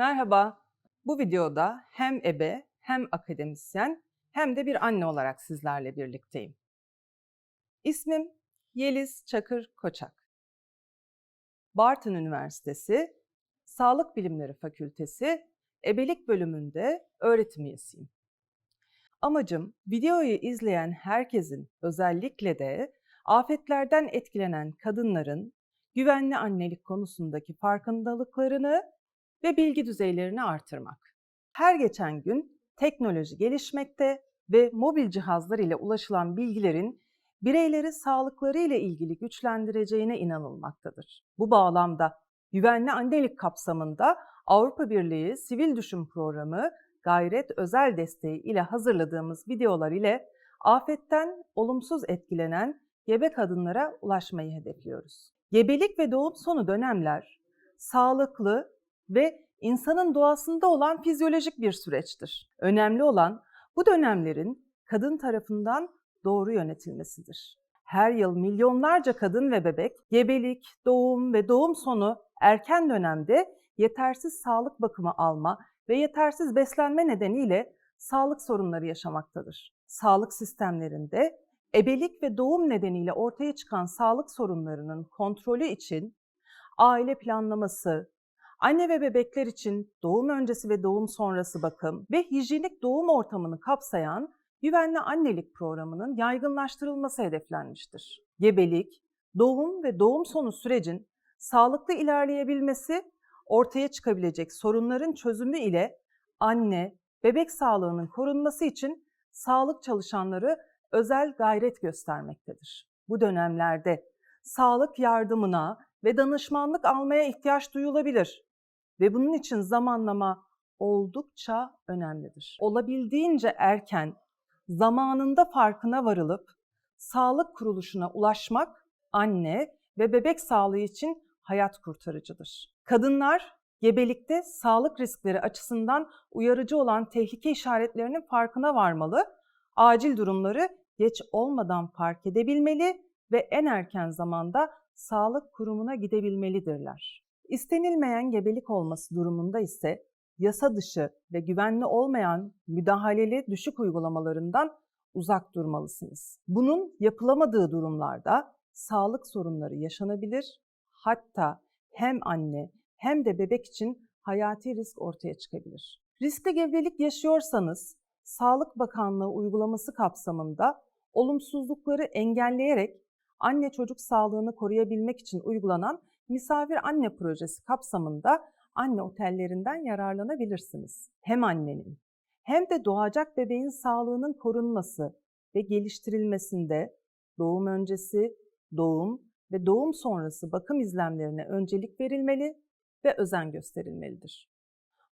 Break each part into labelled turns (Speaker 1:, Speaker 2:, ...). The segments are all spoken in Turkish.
Speaker 1: Merhaba. Bu videoda hem ebe, hem akademisyen, hem de bir anne olarak sizlerle birlikteyim. İsmim Yeliz Çakır Koçak. Bartın Üniversitesi Sağlık Bilimleri Fakültesi Ebelik bölümünde öğretim üyesiyim. Amacım videoyu izleyen herkesin özellikle de afetlerden etkilenen kadınların güvenli annelik konusundaki farkındalıklarını ve bilgi düzeylerini artırmak. Her geçen gün teknoloji gelişmekte ve mobil cihazlar ile ulaşılan bilgilerin bireyleri sağlıkları ile ilgili güçlendireceğine inanılmaktadır. Bu bağlamda güvenli annelik kapsamında Avrupa Birliği Sivil Düşün Programı Gayret Özel Desteği ile hazırladığımız videolar ile afetten olumsuz etkilenen gebe kadınlara ulaşmayı hedefliyoruz. Gebelik ve doğum sonu dönemler sağlıklı ve insanın doğasında olan fizyolojik bir süreçtir. Önemli olan bu dönemlerin kadın tarafından doğru yönetilmesidir. Her yıl milyonlarca kadın ve bebek gebelik, doğum ve doğum sonu erken dönemde yetersiz sağlık bakımı alma ve yetersiz beslenme nedeniyle sağlık sorunları yaşamaktadır. Sağlık sistemlerinde ebelik ve doğum nedeniyle ortaya çıkan sağlık sorunlarının kontrolü için aile planlaması, anne ve bebekler için doğum öncesi ve doğum sonrası bakım ve hijyenik doğum ortamını kapsayan güvenli annelik programının yaygınlaştırılması hedeflenmiştir. Gebelik, doğum ve doğum sonu sürecin sağlıklı ilerleyebilmesi, ortaya çıkabilecek sorunların çözümü ile anne, bebek sağlığının korunması için sağlık çalışanları özel gayret göstermektedir. Bu dönemlerde sağlık yardımına ve danışmanlık almaya ihtiyaç duyulabilir ve bunun için zamanlama oldukça önemlidir. Olabildiğince erken, zamanında farkına varılıp sağlık kuruluşuna ulaşmak anne ve bebek sağlığı için hayat kurtarıcıdır. Kadınlar gebelikte sağlık riskleri açısından uyarıcı olan tehlike işaretlerinin farkına varmalı, acil durumları geç olmadan fark edebilmeli ve en erken zamanda sağlık kurumuna gidebilmelidirler. İstenilmeyen gebelik olması durumunda ise yasa dışı ve güvenli olmayan müdahaleli düşük uygulamalarından uzak durmalısınız. Bunun yapılamadığı durumlarda sağlık sorunları yaşanabilir. Hatta hem anne hem de bebek için hayati risk ortaya çıkabilir. Riskli gebelik yaşıyorsanız Sağlık Bakanlığı uygulaması kapsamında olumsuzlukları engelleyerek anne çocuk sağlığını koruyabilmek için uygulanan misafir anne projesi kapsamında anne otellerinden yararlanabilirsiniz. Hem annenin hem de doğacak bebeğin sağlığının korunması ve geliştirilmesinde doğum öncesi, doğum ve doğum sonrası bakım izlemlerine öncelik verilmeli ve özen gösterilmelidir.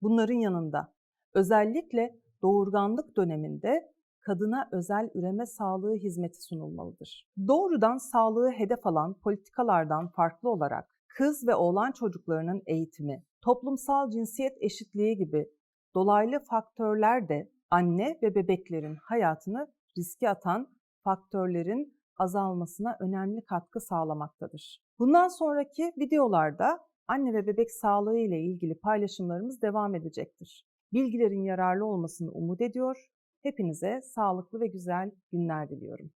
Speaker 1: Bunların yanında özellikle doğurganlık döneminde kadına özel üreme sağlığı hizmeti sunulmalıdır. Doğrudan sağlığı hedef alan politikalardan farklı olarak kız ve oğlan çocuklarının eğitimi, toplumsal cinsiyet eşitliği gibi dolaylı faktörler de anne ve bebeklerin hayatını riske atan faktörlerin azalmasına önemli katkı sağlamaktadır. Bundan sonraki videolarda anne ve bebek sağlığı ile ilgili paylaşımlarımız devam edecektir. Bilgilerin yararlı olmasını umut ediyor. Hepinize sağlıklı ve güzel günler diliyorum.